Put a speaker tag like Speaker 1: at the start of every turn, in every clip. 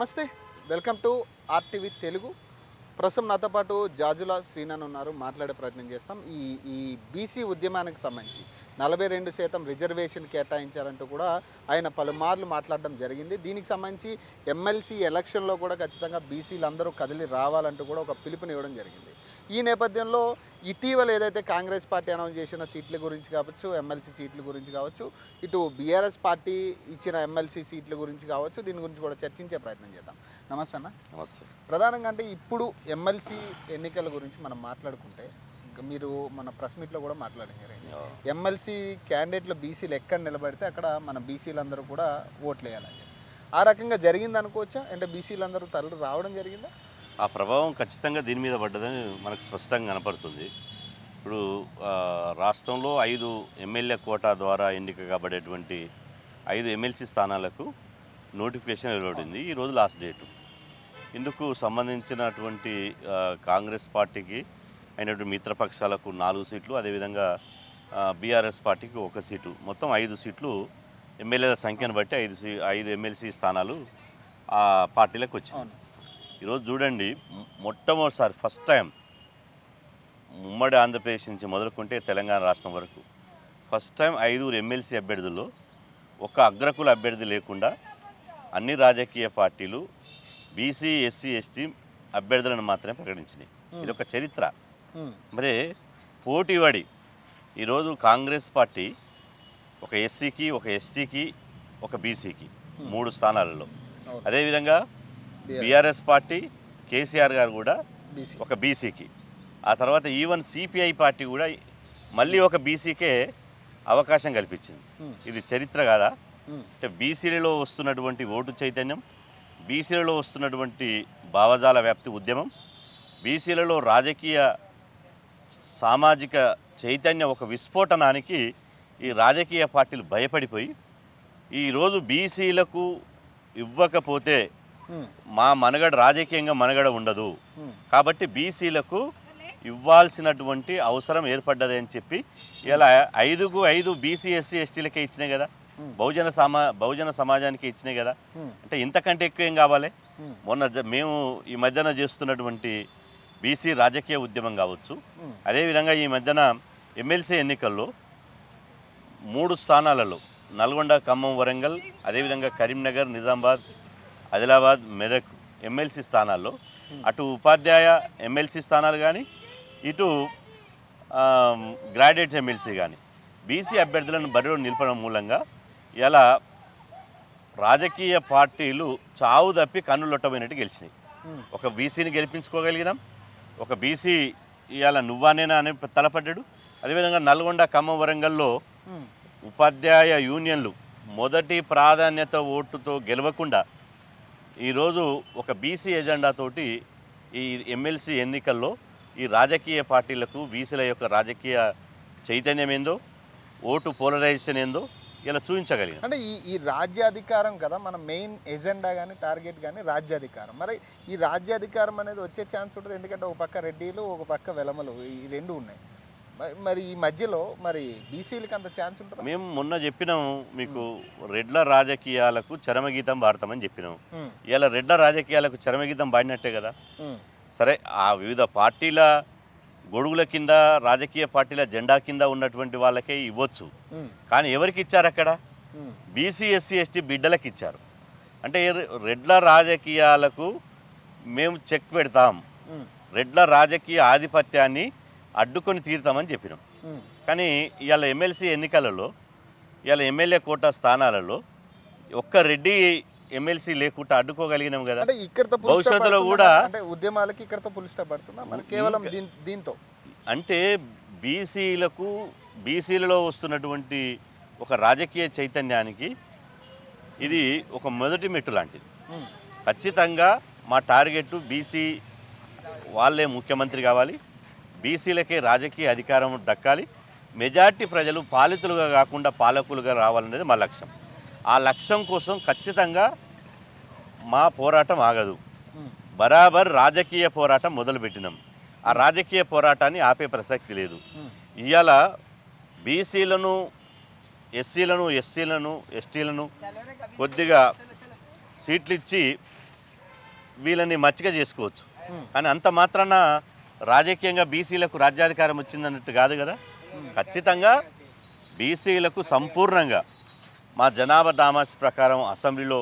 Speaker 1: నమస్తే welcome to RTV Telugu. ప్రస్తుతం నాతో పాటు జాజుల శ్రీనాన్ ఉన్నారు మాట్లాడే ప్రయత్నం చేస్తాం. ఈ ఈ బీసీ ఉద్యమానికి సంబంధించి నలభై రెండు శాతం రిజర్వేషన్ కేటాయించారంటూ కూడా ఆయన పలుమార్లు మాట్లాడడం జరిగింది. దీనికి సంబంధించి ఎమ్మెల్సీ ఎలక్షన్లో కూడా ఖచ్చితంగా బీసీలు అందరూ కదిలి రావాలంటూ కూడా ఒక పిలుపునివ్వడం జరిగింది. ఈ నేపథ్యంలో ఇటీవల ఏదైతే కాంగ్రెస్ పార్టీ అనౌన్స్ చేసిన సీట్ల గురించి కావచ్చు ఎమ్మెల్సీ సీట్ల గురించి కావచ్చు ఇటు బీఆర్ఎస్ పార్టీ ఇచ్చిన ఎమ్మెల్సీ సీట్ల గురించి కావచ్చు దీని గురించి కూడా చర్చించే ప్రయత్నం చేద్దాం. నమస్తే అన్న.
Speaker 2: నమస్తే.
Speaker 1: ప్రధానంగా అంటే ఇప్పుడు ఎమ్మెల్సీ ఎన్నికల గురించి మనం మాట్లాడుకుంటే ఇంకా మీరు మన ప్రెస్ మీట్లో కూడా మాట్లాడింది ఎమ్మెల్సీ క్యాండిడేట్లు బీసీలు ఎక్కడ నిలబడితే అక్కడ మన బీసీలందరూ కూడా ఓట్లు వేయాలని ఆ రకంగా జరిగింది అనుకోవచ్చా అంటే బీసీలందరూ తరలి రావడం జరిగిందా?
Speaker 2: ఆ ప్రభావం ఖచ్చితంగా దీని మీద పడ్డదని మనకు స్పష్టంగా కనపడుతుంది. ఇప్పుడు రాష్ట్రంలో ఐదు ఎమ్మెల్యే కోటా ద్వారా ఎన్నిక కాబడేటువంటి ఐదు ఎమ్మెల్సీ స్థానాలకు నోటిఫికేషన్ వెలువడింది. ఈరోజు లాస్ట్ డేటు. ఇందుకు సంబంధించినటువంటి కాంగ్రెస్ పార్టీకి అయినటువంటి మిత్రపక్షాలకు నాలుగు సీట్లు అదేవిధంగా బీఆర్ఎస్ పార్టీకి ఒక సీటు. మొత్తం ఐదు సీట్లు ఎమ్మెల్యేల సంఖ్యను బట్టి ఐదు సీ ఐదు ఎమ్మెల్సీ స్థానాలు ఆ పార్టీలకు వచ్చింది ఈరోజు చూడండి మొట్టమొదటిసారి ఫస్ట్ టైం ఉమ్మడి ఆంధ్రప్రదేశ్ నుంచి మొదలుకుంటే తెలంగాణ రాష్ట్రం వరకు. ఫస్ట్ టైం ఐదుగురు ఎమ్మెల్సీ అభ్యర్థుల్లో ఒక అగ్రకుల అభ్యర్థి లేకుండా అన్ని రాజకీయ పార్టీలు బీసీ ఎస్సీ ఎస్టీ అభ్యర్థులను మాత్రమే ప్రకటించినాయి. ఇది ఒక చరిత్ర. మరి పోటీపడి ఈరోజు కాంగ్రెస్ పార్టీ ఒక ఎస్సీకి ఒక ఎస్టీకి ఒక బీసీకి మూడు స్థానాలలో. అదేవిధంగా. బీఆర్ఎస్ పార్టీ కేసీఆర్ గారు కూడా ఒక బీసీకి. ఆ తర్వాత ఈవెన్ సిపిఐ పార్టీ కూడా మళ్ళీ ఒక బీసీకే అవకాశం కల్పించింది. ఇది చరిత్ర కాదా? అంటే బీసీలలో వస్తున్నటువంటి ఓటు చైతన్యం బీసీలలో వస్తున్నటువంటి భావజాల వ్యాప్తి ఉద్యమం బీసీలలో రాజకీయ సామాజిక చైతన్య ఒక విస్ఫోటనానికి ఈ రాజకీయ పార్టీలు భయపడిపోయి ఈరోజు బీసీలకు ఇవ్వకపోతే మా మనగడ రాజకీయంగా మనగడ ఉండదు. కాబట్టి బీసీలకు ఇవ్వాల్సినటువంటి అవసరం ఏర్పడ్డది అని చెప్పి ఇలా ఐదుకు ఐదు బీసీ ఎస్సీ ఎస్టీలకే ఇచ్చినాయి కదా. బహుజన సమా బహుజన సమాజానికి ఇచ్చినాయి కదా. అంటే ఇంతకంటే ఎక్కువ ఏం కావాలి మొన్న మేము ఈ మధ్యన చేస్తున్నటువంటి బీసీ రాజకీయ ఉద్యమం కావచ్చు. అదేవిధంగా ఈ మధ్యన ఎమ్మెల్సీ ఎన్నికల్లో మూడు స్థానాలలో నల్గొండ ఖమ్మం వరంగల్ అదేవిధంగా కరీంనగర్ నిజామాబాద్ ఆదిలాబాద్ మెదక్ ఎమ్మెల్సీ స్థానాల్లో అటు ఉపాధ్యాయ ఎమ్మెల్సీ స్థానాలు కానీ ఇటు గ్రాడ్యుయేట్ ఎమ్మెల్సీ కానీ బీసీ అభ్యర్థులను బరిలో నిలపడం మూలంగా ఇలా రాజకీయ పార్టీలు చావు తప్పి కన్నులొట్టబోయినట్టు గెలిచినాయి. ఒక బీసీని గెలిపించుకోగలిగినాం ఒక బీసీ ఇవాళ నువ్వానేనా అని తలపడ్డాడు. అదేవిధంగా నల్గొండ ఖమ్మం వరంగల్లో ఉపాధ్యాయ యూనియన్లు మొదటి ప్రాధాన్యత ఓటుతో గెలవకుండా ఈరోజు ఒక బీసీ ఎజెండాతోటి ఈ ఎమ్మెల్సీ ఎన్నికల్లో ఈ రాజకీయ పార్టీలకు బీసీల యొక్క రాజకీయ చైతన్యం ఏందో ఓటు పోలరైజేషన్ ఏందో ఇలా చూపించగలిగాం.
Speaker 1: అంటే ఈ ఈ రాజ్యాధికారం కదా మన మెయిన్ ఎజెండా కానీ టార్గెట్ కానీ రాజ్యాధికారం. మరి ఈ రాజ్యాధికారం అనేది వచ్చే ఛాన్స్ ఉంటుంది ఎందుకంటే ఒక పక్క రెడ్డిలు ఒక పక్క వెలమలు ఈ రెండు ఉన్నాయి. మరి- మరి ఈ మధ్యలో మరి బీసీలకి అంత ఛాన్స్ ఉంటుందా?
Speaker 2: మేము మొన్న చెప్పినాం మీకు రెడ్ల రాజకీయాలకు చరమగీతం పాడతామని చెప్పినాం
Speaker 1: ఉమ్,
Speaker 2: ఇలా రెడ్ల రాజకీయాలకు చరమగీతం పాడినట్టే కదా? సరే ఆ వివిధ పార్టీల గొడుగుల కింద రాజకీయ పార్టీల జెండా కింద ఉన్నటువంటి వాళ్ళకే ఇవ్వచ్చు. కానీ ఎవరికి ఇచ్చారు అక్కడ? బీసీ ఎస్సీ ఎస్టీ బిడ్డలకు ఇచ్చారు. అంటే రెడ్ల రాజకీయాలకు మేము చెక్ పెడతాం. రెడ్ల రాజకీయ ఆధిపత్యాన్ని అడ్డుకొని తీరుతామని చెప్పినాం. కానీ ఇవాళ ఎమ్మెల్సీ ఎన్నికలలో ఇవాళ ఎమ్మెల్యే కోటా స్థానాలలో ఒక్క రెడ్డి ఎమ్మెల్సీ లేకుండా అడ్డుకోగలిగినాం కదా. భవిష్యత్తులో? కూడా-
Speaker 1: అంటే ఉద్యమాలకి ఇక్కడతో పులి స్టాప్ పడుతుందా? మరి కేవలం దీంతో.
Speaker 2: అంటే బీసీలకు బీసీలలో వస్తున్నటువంటి ఒక రాజకీయ చైతన్యానికి ఇది ఒక మొదటి మెట్టు లాంటిది. ఖచ్చితంగా మా టార్గెట్ బీసీ వాళ్ళే ముఖ్యమంత్రి కావాలి. బీసీలకే రాజకీయ అధికారం దక్కాలి. మెజార్టీ ప్రజలు పాలితులుగా కాకుండా పాలకులుగా రావాలనేది మా లక్ష్యం. ఆ లక్ష్యం కోసం ఖచ్చితంగా మా పోరాటం ఆగదు. బరాబర్ రాజకీయ పోరాటం మొదలుపెట్టినాం. ఆ రాజకీయ పోరాటాన్ని ఆపే ప్రసక్తి లేదు. ఇవాళ బీసీలను ఎస్సీలను ఎస్సీలను ఎస్టీలను కొద్దిగా సీట్లు ఇచ్చి వీళ్ళని మచ్చిక చేసుకోవచ్చు. కానీ అంత మాత్రాన రాజకీయంగా బీసీలకు రాజ్యాధికారం వచ్చిందన్నట్టు కాదు కదా? ఖచ్చితంగా బీసీలకు సంపూర్ణంగా మా జనాభా దామాసి ప్రకారం అసెంబ్లీలో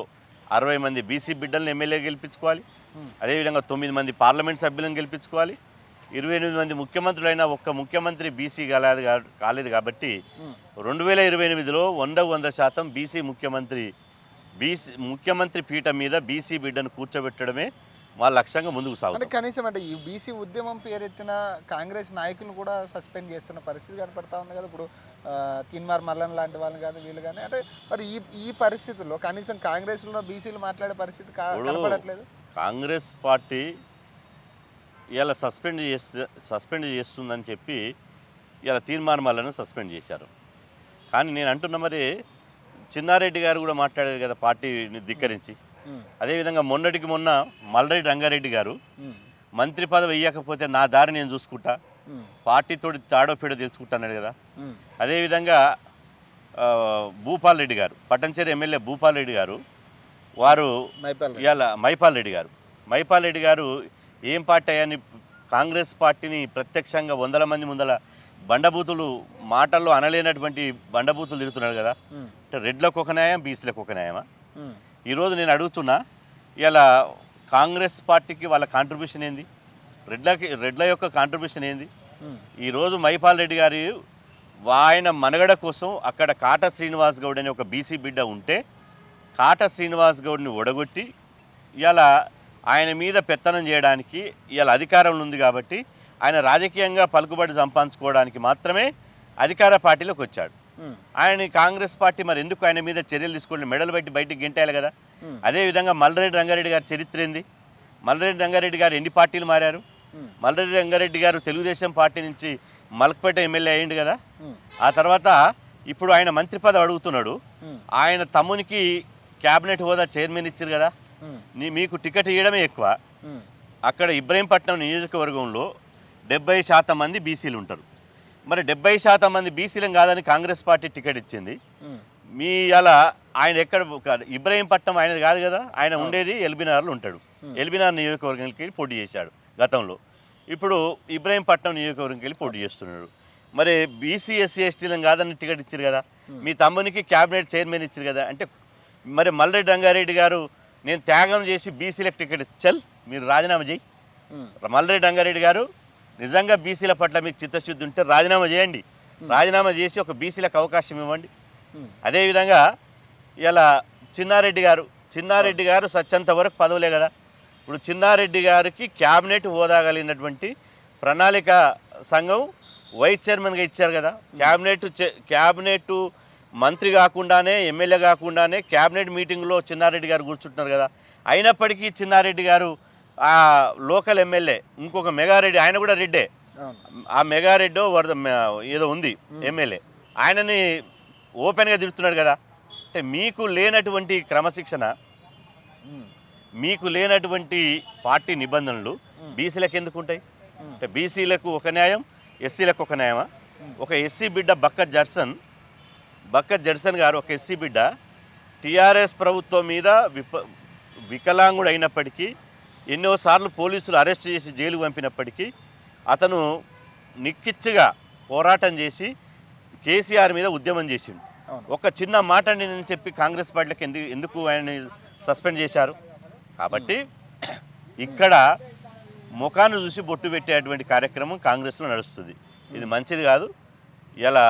Speaker 2: అరవై మంది బీసీ బిడ్డలను ఎమ్మెల్యే గెలిపించుకోవాలి. అదేవిధంగా తొమ్మిది మంది పార్లమెంట్ సభ్యులను గెలిపించుకోవాలి. ఇరవై ఎనిమిది మంది ముఖ్యమంత్రులైన ఒక్క ముఖ్యమంత్రి బీసీ కాలేదు కాలేదు కాబట్టి రెండు వేల ఇరవై ఎనిమిదిలో వంద వంద శాతం బీసీ ముఖ్యమంత్రి బీసీ ముఖ్యమంత్రి పీఠం మీద బీసీ బిడ్డను కూర్చోబెట్టడమే వాళ్ళ లక్ష్యంగా ముందుకు
Speaker 1: అంటే
Speaker 2: సాగుతుంది
Speaker 1: కనీసం అంటే ఈ బీసీ ఉద్యమం పేరెత్తిన కాంగ్రెస్ నాయకులను కూడా సస్పెండ్ చేస్తున్న పరిస్థితి కనపడతా ఉంది కదా. ఇప్పుడు తిన్మార్ మల్లన్ లాంటి వాళ్ళు కానీ వీళ్ళు కానీ అంటే మరి ఈ ఈ పరిస్థితుల్లో కనీసం కాంగ్రెస్లో బీసీలు మాట్లాడే పరిస్థితి కనపడట్లేదు?
Speaker 2: కాంగ్రెస్ పార్టీ ఇలా సస్పెండ్ చేస్తే సస్పెండ్ చేస్తుందని చెప్పి ఇలా తీర్మానాలను సస్పెండ్ చేశారు. కానీ నేను అంటున్నా మరి చిన్నారెడ్డి గారు కూడా మాట్లాడారు కదా పార్టీని ధిక్కరించి. అదేవిధంగా మొన్నటికి మొన్న మల్రెడ్డి రంగారెడ్డి గారు మంత్రి పదవి ఇవ్వకపోతే నా దారి నేను చూసుకుంటా
Speaker 1: ఉమ్,
Speaker 2: పార్టీతోటి తాడో పీడో తెలుసుకుంటాన్నాడు కదా. అదేవిధంగా భూపాల్ రెడ్డి గారు పట్టంచేరి ఎమ్మెల్యే భూపాల్ రెడ్డి గారు వారు. ఇవాళ మైపాల్ రెడ్డి గారు. మైపాల్ రెడ్డి గారు ఏం పార్టీ అయ్యని కాంగ్రెస్ పార్టీని ప్రత్యక్షంగా వందల మంది ముందల బండబూతులు మాటల్లో అనలేనటువంటి బండబూతులు తిరుగుతున్నాడు కదా. అంటే రెడ్లకు ఒక న్యాయం బీసీలకు ఒక న్యాయమా? ఈరోజు నేను అడుగుతున్నా ఇలా కాంగ్రెస్ పార్టీకి వాళ్ళ కాంట్రిబ్యూషన్ ఏంది? రెడ్లకి రెడ్ల యొక్క కాంట్రిబ్యూషన్ ఏంది?
Speaker 1: ఉమ్,
Speaker 2: ఈరోజు మైపాల్ రెడ్డి గారి ఆయన మనగడ కోసం అక్కడ కాట శ్రీనివాస్ గౌడ్ అనే ఒక బీసీ బిడ్డ ఉంటే కాట శ్రీనివాస్ గౌడ్ని ఒడగొట్టి ఇవాళ ఆయన మీద పెత్తనం చేయడానికి ఇవాళ అధికారంలో ఉంది కాబట్టి ఆయన రాజకీయంగా పలుకుబడి సంపాదించుకోవడానికి మాత్రమే అధికార పార్టీలోకి వచ్చాడు. ఆయన కాంగ్రెస్ పార్టీ మరి ఎందుకు ఆయన మీద చర్యలు తీసుకోండి? మెడలు పెట్టి బయటికి గెంటాలి కదా. అదేవిధంగా మల్రెడ్డి రంగారెడ్డి గారి చరిత్ర ఏంది? మల్రెడ్డి రంగారెడ్డి గారు ఎన్ని పార్టీలు మారారు?
Speaker 1: ఉమ్,
Speaker 2: మల్రెడ్డి రంగారెడ్డి గారు తెలుగుదేశం పార్టీ నుంచి మలక్పేట ఎమ్మెల్యే అయ్యిండు కదా. ఆ తర్వాత ఇప్పుడు ఆయన మంత్రి పదవి అడుగుతున్నాడు. ఆయన తమ్మునికి క్యాబినెట్ హోదా చైర్మన్ ఇచ్చారు కదా. నీ మీకు టికెట్ ఇవ్వడమే ఎక్కువ. అక్కడ ఇబ్రహీంపట్నం నియోజకవర్గంలో డెబ్బై శాతం మంది బీసీలు ఉంటారు. మరి డెబ్బై శాతం మంది బీసీలం కాదని కాంగ్రెస్ పార్టీ టికెట్ ఇచ్చింది. మీ అలా ఆయన ఎక్కడ ఇబ్రహీంపట్నం ఆయనది కాదు కదా? ఆయన ఉండేది ఎల్బినార్లో ఉంటాడు. ఎల్బినార్ నియోజకవర్గానికి వెళ్ళి పోటీ చేశాడు గతంలో. ఇప్పుడు ఇబ్రహీంపట్నం నియోజకవర్గంకి వెళ్ళి పోటీ చేస్తున్నాడు. మరి బీసీ ఎస్సీ ఎస్టీలను కాదని టికెట్ ఇచ్చారు కదా. మీ తమ్మునికి క్యాబినెట్ చైర్మన్ ఇచ్చారు కదా? అంటే మరి మల్లెడ్డి రంగారెడ్డి గారు నేను త్యాగం చేసి బీసీలకు టికెట్ చల్ మీరు రాజీనామా చేయి
Speaker 1: ఉమ్,
Speaker 2: మల్లరెడ్డి రంగారెడ్డి గారు నిజంగా బీసీల పట్ల మీకు చిత్తశుద్ధి ఉంటే రాజీనామా చేయండి. రాజీనామా చేసి ఒక బీసీలకు అవకాశం ఇవ్వండి. అదేవిధంగా ఇలా చిన్నారెడ్డి గారు చిన్నారెడ్డి గారు సత్యంత వరకు పదవులే కదా. ఇప్పుడు చిన్నారెడ్డి గారికి క్యాబినెట్ హోదా కలిగినటువంటి ప్రణాళిక సంఘం వైస్ చైర్మన్గా ఇచ్చారు కదా. క్యాబినెట్ క్యాబినెట్ మంత్రి కాకుండానే ఎమ్మెల్యే కాకుండానే క్యాబినెట్ మీటింగ్లో చిన్నారెడ్డి గారు కూర్చుంటున్నారు కదా. అయినప్పటికీ చిన్నారెడ్డి గారు ఆ లోకల్ ఎమ్మెల్యే ఇంకొక మెగారెడ్డి ఆయన కూడా రెడ్డే. ఆ మెగారెడ్డో వరద ఏదో ఉంది ఎమ్మెల్యే. ఆయనని ఓపెన్గా తిడుతున్నాడు కదా. అంటే మీకు లేనటువంటి క్రమశిక్షణ మీకు లేనటువంటి పార్టీ నిబంధనలు. బీసీలకు ఎందుకు ఉంటాయి అంటే బీసీలకు ఒక న్యాయం ఎస్సీలకు ఒక న్యాయమా? ఒక ఎస్సీ బిడ్డ బక్క జడ్సన్ బక్క జడ్సన్ గారు ఒక ఎస్సీ బిడ్డ టీఆర్ఎస్ ప్రభుత్వం మీద విప వికలాంగుడు అయినప్పటికీ ఎన్నోసార్లు పోలీసులు అరెస్ట్ చేసి జైలు పంపినప్పటికీ అతను నిక్కిచ్చిగా పోరాటం చేసి కేసీఆర్ మీద ఉద్యమం చేసిండు. ఒక చిన్న మాట నేను చెప్పి కాంగ్రెస్ పార్టీలకు ఎందుకు ఎందుకు ఆయన్ని సస్పెండ్ చేశారు? కాబట్టి ఇక్కడ ముఖాన్ని చూసి బొట్టు పెట్టేటువంటి కార్యక్రమం కాంగ్రెస్లో నడుస్తుంది. ఇది మంచిది కాదు. ఇలా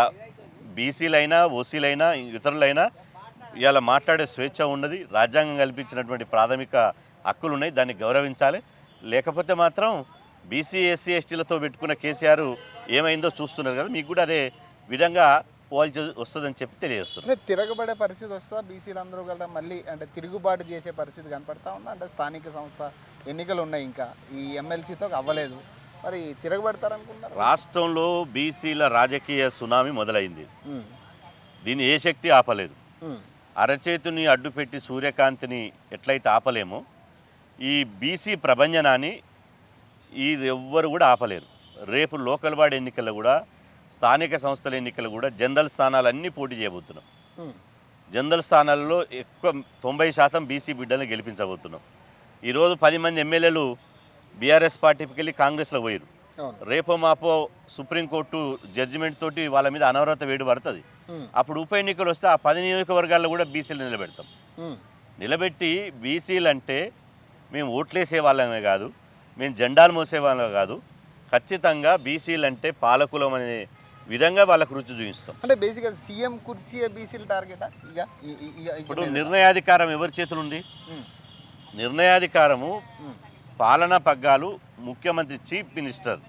Speaker 2: బీసీలైనా ఓసీలైనా ఇతరులైనా ఇలా మాట్లాడే స్వేచ్ఛ ఉన్నది రాజ్యాంగం కల్పించినటువంటి ప్రాథమిక హక్కులు ఉన్నాయి దాన్ని గౌరవించాలి. లేకపోతే మాత్రం బీసీ ఎస్సీ ఎస్టీలతో పెట్టుకున్న కేసీఆర్ ఏమైందో చూస్తున్నారు కదా మీకు కూడా అదే విధంగా పోల్చి వస్తుందని చెప్పి తెలియజేస్తున్నారు.
Speaker 1: అంటే తిరగబడే పరిస్థితి వస్తుందా? బీసీలు అందరూ కూడా మళ్ళీ అంటే తిరుగుబాటు చేసే పరిస్థితి కనపడతా ఉందా? అంటే స్థానిక సంస్థ ఎన్నికలు ఉన్నాయి ఇంకా ఈ ఎమ్మెల్సీతో అవ్వలేదు. మరి తిరగబడతారనుకుంటున్నారు?
Speaker 2: రాష్ట్రంలో బీసీల రాజకీయ సునామీ మొదలైంది. దీన్ని ఏ శక్తి ఆపలేదు. అరచేతిని అడ్డుపెట్టి సూర్యకాంతిని ఎట్లయితే ఆపలేమో ఈ బీసీ ప్రభంజనాన్ని ఈ ఎవ్వరు కూడా ఆపలేరు. రేపు లోకల్ బాడీ ఎన్నికల్లో కూడా స్థానిక సంస్థల ఎన్నికలు కూడా జనరల్ స్థానాలన్నీ పోటీ చేయబోతున్నాం. జనరల్ స్థానాల్లో ఎక్కువ తొంభై శాతం బీసీ బిడ్డలను గెలిపించబోతున్నాం. ఈరోజు పది మంది ఎమ్మెల్యేలు బీఆర్ఎస్ పార్టీకి వెళ్ళి కాంగ్రెస్లో పోయారు రేపో మాపో సుప్రీంకోర్టు జడ్జిమెంట్ తోటి వాళ్ళ మీద అనవరత వేడి పడుతుంది. అప్పుడు ఉప ఎన్నికలు వస్తే ఆ పది నియోజకవర్గాల్లో కూడా బీసీలు నిలబెడతాం. నిలబెట్టి బీసీలు అంటే మేము ఓట్లేసే వాళ్ళమే కాదు మేము జెండాలు మోసే వాళ్ళమే కాదు ఖచ్చితంగా బీసీలు అంటే పాలకులం అనే విధంగా వాళ్ళకు రుచి చూపిస్తాం.
Speaker 1: అంటే బేసిక్గా సీఎం కుర్చీ బీసీల టార్గెటా
Speaker 2: ఇప్పుడు నిర్ణయాధికారం ఎవరి చేతులు ఉంది? నిర్ణయాధికారము పాలనా పగ్గాలు ముఖ్యమంత్రి చీఫ్ మినిస్టర్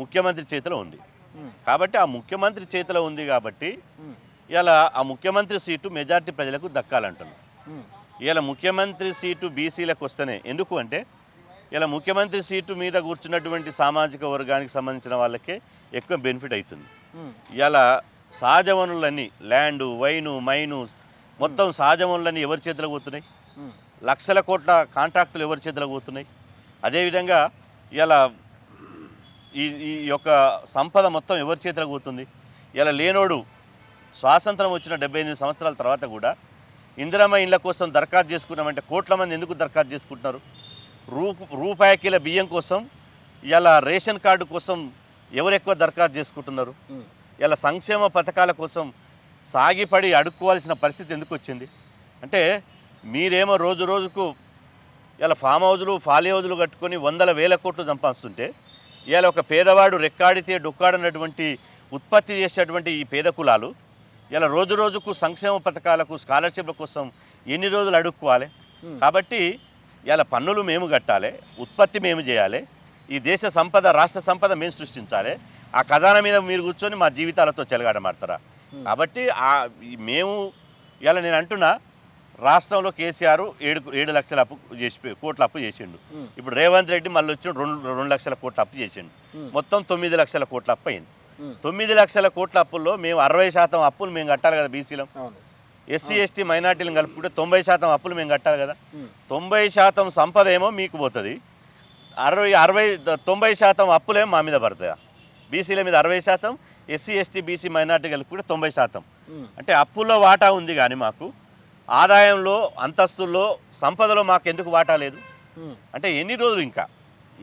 Speaker 2: ముఖ్యమంత్రి చేతిలో ఉంది. కాబట్టి ఆ ముఖ్యమంత్రి చేతిలో ఉంది కాబట్టి ఇలా ఆ ముఖ్యమంత్రి సీటు మెజార్టీ ప్రజలకు దక్కాలంటున్నాం. ఇలా ముఖ్యమంత్రి సీటు బీసీలకు వస్తేనే ఎందుకు అంటే ఇలా ముఖ్యమంత్రి సీటు మీద కూర్చున్నటువంటి సామాజిక వర్గానికి సంబంధించిన వాళ్ళకే ఎక్కువ బెనిఫిట్ అవుతుంది. ఇలా సహజ వనరులన్నీ ల్యాండు వైను మైను మొత్తం సహజ వనరులన్నీ ఎవరి చేతిలో పోతున్నాయి? లక్షల కోట్ల కాంట్రాక్టులు ఎవరి చేతిలో పోతున్నాయి? అదేవిధంగా ఇలా ఈ ఈ యొక్క సంపద మొత్తం ఎవరి చేతిలో పోతుంది ఇలా లేనోడు స్వాతంత్రం వచ్చిన డెబ్బై ఎనిమిది సంవత్సరాల తర్వాత కూడా ఇందిరమ్మ ఇండ్ల కోసం దరఖాస్తు చేసుకున్నామంటే కోట్ల మంది ఎందుకు దరఖాస్తు చేసుకుంటున్నారు? రూ రూపాయి కిలో బియ్యం కోసం ఇలా రేషన్ కార్డు కోసం ఎవరు ఎక్కువ దరఖాస్తు చేసుకుంటున్నారు? ఇలా సంక్షేమ పథకాల కోసం సాగిపడి అడుక్కోవాల్సిన పరిస్థితి ఎందుకు వచ్చింది? అంటే మీరేమో రోజు రోజుకు ఇలా ఫామ్ హౌజులు ఫాలీ హౌజులు కట్టుకొని వందల వేల కోట్లు సంపాదిస్తుంటే ఇవాళ ఒక పేదవాడు రెక్కాడితే డొక్కాడనటువంటి ఉత్పత్తి చేసేటువంటి ఈ పేద కులాలు ఇలా రోజు రోజుకు సంక్షేమ పథకాలకు స్కాలర్షిప్ల కోసం ఎన్ని రోజులు అడుక్కోవాలి? కాబట్టి ఇలా పన్నులు మేము కట్టాలి ఉత్పత్తి మేము చేయాలి ఈ దేశ సంపద రాష్ట్ర సంపద మేము సృష్టించాలి ఆ ఖజానా మీద మీరు కూర్చొని మా జీవితాలతో చెలగాడమాడతారా కాబట్టి మేము ఇలా నేను అంటున్నా రాష్ట్రంలో కేసీఆర్ ఏడు ఏడు లక్షల అప్పు చేసి కోట్ల అప్పు చేసిండు. ఇప్పుడు రేవంత్ రెడ్డి మళ్ళీ వచ్చి రెండు రెండు లక్షల కోట్ల అప్పు చేసిండు. మొత్తం తొమ్మిది లక్షల కోట్ల అప్పు అయింది. తొమ్మిది లక్షల కోట్ల అప్పుల్లో మేము అరవై శాతం అప్పులు మేము కట్టాలి కదా బీసీలం? ఎస్సీ ఎస్టీ మైనార్టీలను కలుపుకుంటే తొంభై శాతం అప్పులు మేము కట్టాలి కదా? తొంభై శాతం సంపద ఏమో మీకు పోతుంది. అరవై అరవై తొంభై శాతం అప్పులేమో మా మీద పడతాయి? బీసీల మీద అరవై శాతం ఎస్సీ ఎస్టీ బీసీ మైనార్టీ కలుపుకుంటే తొంభై శాతం. అంటే అప్పుల్లో వాటా ఉంది కానీ మాకు. ఆదాయంలో అంతస్తుల్లో సంపదలో మాకు ఎందుకు వాటా లేదు? అంటే ఎన్ని రోజులు ఇంకా?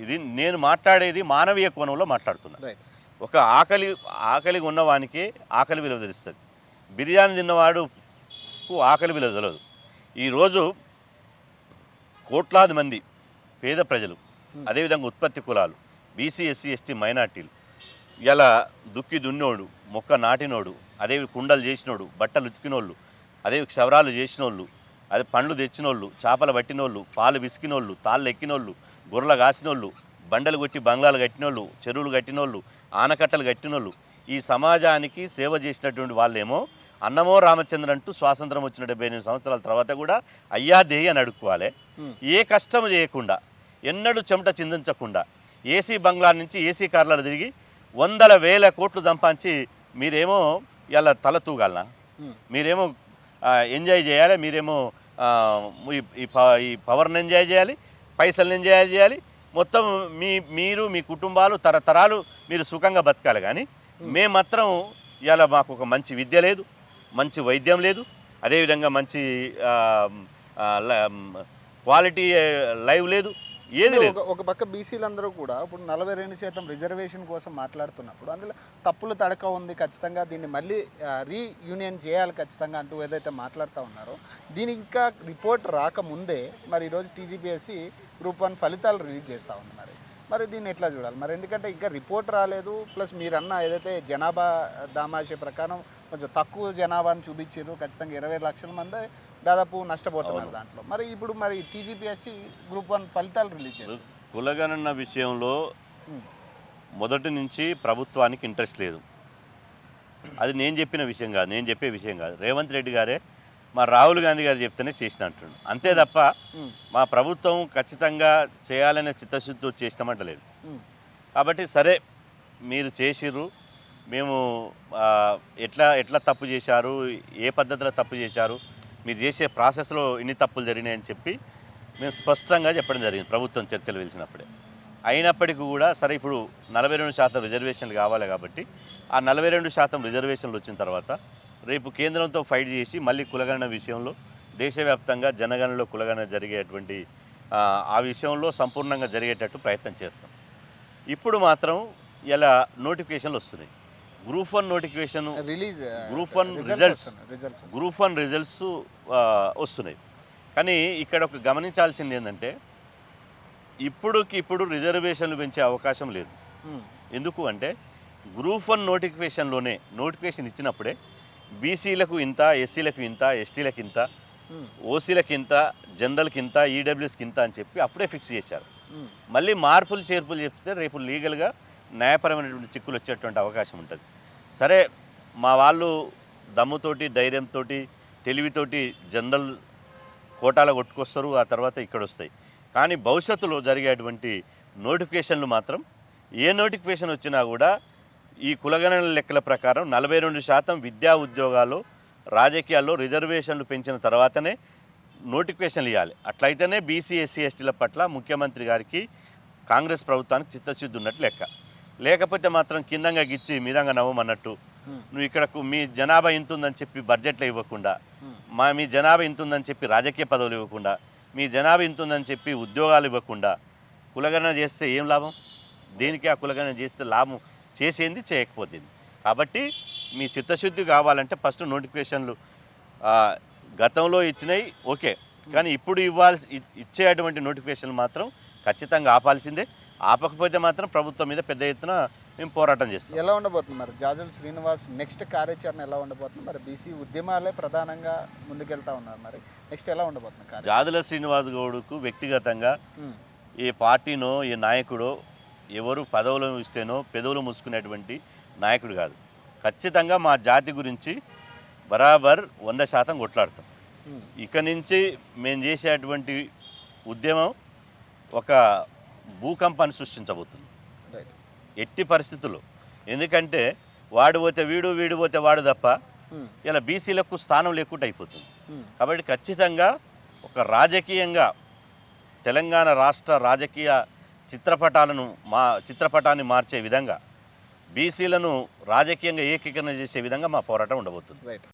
Speaker 2: ఇది నేను మాట్లాడేది మానవీయ కోణంలో మాట్లాడుతున్నా. ఒక ఆకలి ఆకలిగా ఉన్నవానికి ఆకలి విలువ తెలుస్తుంది. బిర్యానీ తిన్నవాడుకు ఆకలి విలువ తెలియదు ఈరోజు కోట్లాది మంది పేద ప్రజలు. అదేవిధంగా ఉత్పత్తి కులాలు బీసీ ఎస్సీ ఎస్టీ మైనార్టీలు ఇలా దుక్కి దున్నోడు మొక్క నాటినోడు అదే కుండలు చేసినోడు బట్టలు ఉతికినోళ్ళు అదే క్షవరాలు చేసినోళ్ళు అదే పండ్లు తెచ్చినోళ్ళు చేపలు పట్టినోళ్ళు పాలు విసికినోళ్ళు తాళ్ళు ఎక్కినోళ్ళు గొర్రెలు కాసినోళ్ళు బండలు కొట్టి బంగ్లాలు కట్టినోళ్ళు చెరువులు కట్టినోళ్ళు ఆనకట్టలు కట్టినోళ్ళు ఈ సమాజానికి సేవ చేసినటువంటి వాళ్ళేమో అన్నమో రామచంద్ర అంటూ స్వాతంత్రం వచ్చిన డెబ్బై ఎనిమిది సంవత్సరాల తర్వాత కూడా అయ్యా దేహి అని అడుక్కోవాలి. ఏ కష్టం చేయకుండా ఎన్నడూ చెమట చిందించకుండా ఏసీ బంగ్లా నుంచి ఏసీ కార్లలో తిరిగి వందల వేల కోట్లు సంపాదించి మీరేమో ఇలా తల తూగాలనా? మీరేమో ఎంజాయ్ చేయాలి. మీరేమో ఈ- ఈ ప- ఈ పవర్ని ఎంజాయ్ చేయాలి పైసల్ని ఎంజాయ్ చేయాలి. మొత్తం మీ మీరు మీ కుటుంబాలు తరతరాలు మీరు సుఖంగా బతకాలి. కానీ మేము మాత్రం ఇవాళ మాకు ఒక మంచి విద్య లేదు మంచి వైద్యం లేదు. అదేవిధంగా మంచి క్వాలిటీ లైవ్ లేదు. ఏది
Speaker 1: ఒక ఒక పక్క బీసీలు అందరూ కూడా ఇప్పుడు నలభై రెండు శాతం రిజర్వేషన్ కోసం మాట్లాడుతున్నప్పుడు అందులో తప్పులు తడక ఉంది ఖచ్చితంగా దీన్ని మళ్ళీ రీ యూనియన్ చేయాలి ఖచ్చితంగా అంటూ ఏదైతే మాట్లాడుతూ ఉన్నారో దీని ఇంకా రిపోర్ట్ రాకముందే మరి ఈరోజు టీజీపీఎస్సీ గ్రూప్ వన్ ఫలితాలు రిలీజ్ చేస్తూ ఉంది మరి. మరి దీన్ని ఎట్లా చూడాలి? మరి ఎందుకంటే ఇంకా రిపోర్ట్ రాలేదు ప్లస్ మీరన్న ఏదైతే జనాభా దామాషే ప్రకారం కొంచెం తక్కువ జనాభాను చూపించారు. ఖచ్చితంగా ఇరవై లక్షల మంది దాదాపు నష్టపోతున్నారు. దాంట్లో. మరి ఇప్పుడు మరి టీజీపీఎస్సీ గ్రూప్ వన్ ఫలితాలు రిలీజ్ చేస్తారు
Speaker 2: కులగణన విషయంలో మొదటి నుంచి ప్రభుత్వానికి ఇంట్రెస్ట్ లేదు. అది నేను చెప్పిన విషయం కాదు నేను చెప్పే విషయం కాదు. రేవంత్ రెడ్డి గారే మా రాహుల్ గాంధీ గారు చెప్తేనే చేసిన అంటుండు అంతే తప్ప మా ప్రభుత్వం ఖచ్చితంగా చేయాలనే చిత్తశుద్ధితో చేసినామంటలేదు. కాబట్టి సరే మీరు చేసిర్రు. మేము ఎట్లా ఎట్లా తప్పు చేశారు ఏ పద్ధతిలో తప్పు చేశారు మీరు చేసే ప్రాసెస్లో ఎన్ని తప్పులు జరిగినాయని చెప్పి మేము స్పష్టంగా చెప్పడం జరిగింది ప్రభుత్వం చర్చలు పిలిచినప్పుడే అయినప్పటికీ కూడా సరే ఇప్పుడు నలభై రెండు శాతం రిజర్వేషన్లు కావాలి కాబట్టి ఆ నలభై రెండు శాతం రిజర్వేషన్లు వచ్చిన తర్వాత రేపు కేంద్రంతో ఫైట్ చేసి మళ్ళీ కులగణన విషయంలో దేశవ్యాప్తంగా జనగణనలో కులగణన జరిగేటువంటి ఆ, ఆ విషయంలో సంపూర్ణంగా జరిగేటట్టు ప్రయత్నం చేస్తాం. ఇప్పుడు మాత్రం ఇలా నోటిఫికేషన్లు వస్తున్నాయి. Group one notification
Speaker 1: release
Speaker 2: one results.
Speaker 1: Results
Speaker 2: group one results వస్తున్నాయి. కానీ ఇక్కడ ఒక గమనించాల్సింది ఏంటంటే ఇప్పుడుకి ఇప్పుడు రిజర్వేషన్లు పెంచే అవకాశం లేదు. ఎందుకు అంటే గ్రూప్ వన్ నోటిఫికేషన్లోనే నోటిఫికేషన్ ఇచ్చినప్పుడే బీసీలకు ఇంత ఎస్సీలకు ఇంత ఎస్టీలకు ఇంత ఓసీలకు ఇంత జనరల్కి ఇంత ఈడబ్ల్యూఎస్కి ఇంత అని చెప్పి అప్పుడే ఫిక్స్ చేశారు. మళ్ళీ మార్పులు చేర్పులు చెప్తే రేపు లీగల్గా న్యాయపరమైనటువంటి చిక్కులు వచ్చేటువంటి అవకాశం ఉంటుంది. సరే మా వాళ్ళు దమ్ముతోటి ధైర్యంతో తెలివితోటి జనరల్ కోటాలో కొట్టుకొస్తారు ఆ తర్వాత ఇక్కడ వస్తాయి కానీ భవిష్యత్తులో జరిగేటువంటి నోటిఫికేషన్లు మాత్రం ఏ నోటిఫికేషన్ వచ్చినా కూడా ఈ కులగణన లెక్కల ప్రకారం నలభై రెండు శాతం విద్యా ఉద్యోగాలు రాజకీయాల్లో రిజర్వేషన్లు పెంచిన తర్వాతనే నోటిఫికేషన్లు ఇవ్వాలి అట్లయితేనే బీసీ ఎస్సీ ఎస్టీల పట్ల ముఖ్యమంత్రి గారికి కాంగ్రెస్ ప్రభుత్వానికి చిత్తశుద్ధి ఉన్నట్టు లెక్క. లేకపోతే మాత్రం కిందంగా గిచ్చి మీదంగా నవ్వమన్నట్టు. నువ్వు ఇక్కడకు మీ జనాభా ఇంత ఉందని చెప్పి బడ్జెట్లో ఇవ్వకుండా మా మీ జనాభా ఇంత ఉందని చెప్పి రాజకీయ పదవులు ఇవ్వకుండా మీ జనాభా ఇంత ఉందని చెప్పి ఉద్యోగాలు ఇవ్వకుండా కులగణన చేస్తే ఏం లాభం? దేనికి ఆ కులగణన చేస్తే లాభం? చేసేది చేయకపోతుంది. కాబట్టి మీ చిత్తశుద్ధి కావాలంటే ఫస్ట్ నోటిఫికేషన్లు గతంలో ఇచ్చినాయి ఓకే. కానీ ఇప్పుడు ఇవ్వాల్సి ఇచ్చేటువంటి నోటిఫికేషన్లు మాత్రం ఖచ్చితంగా ఆపాల్సిందే. ఆపకపోతే మాత్రం ప్రభుత్వం మీద పెద్ద ఎత్తున మేము పోరాటం చేస్తాం.
Speaker 1: ఎలా ఉండబోతుంది మరి? జాజుల శ్రీనివాస్ నెక్స్ట్ కార్యాచరణ ఎలా ఉండబోతుంది? మరి బీసీ ఉద్యమాలే ప్రధానంగా ముందుకెళ్తా ఉన్నారు మరి. నెక్స్ట్ ఎలా ఉండబోతుంది
Speaker 2: జాదుల శ్రీనివాస్ గౌడ్కు వ్యక్తిగతంగా ఏ పార్టీనో ఏ నాయకుడో ఎవరు పదవులు ఇస్తేనో పెదవులు మూసుకునేటువంటి నాయకుడు కాదు. ఖచ్చితంగా మా జాతి గురించి బరాబర్ వంద శాతం కొట్లాడతాం. ఇక నుంచి మేము చేసేటువంటి ఉద్యమం ఒక భూకంపాన్ని సృష్టించబోతుంది.
Speaker 1: రైట్
Speaker 2: ఎట్టి పరిస్థితుల్లో. ఎందుకంటే వాడు పోతే వీడు వీడు పోతే వాడు తప్ప ఇలా బీసీలకు స్థానం లేకుండా అయిపోతుంది. కాబట్టి ఖచ్చితంగా ఒక రాజకీయంగా తెలంగాణ రాష్ట్ర రాజకీయ చిత్రపటాలను మా చిత్రపటాన్ని మార్చే విధంగా బీసీలను రాజకీయంగా ఏకీకరణ చేసే విధంగా మా పోరాటం ఉండబోతుంది.
Speaker 1: రైట్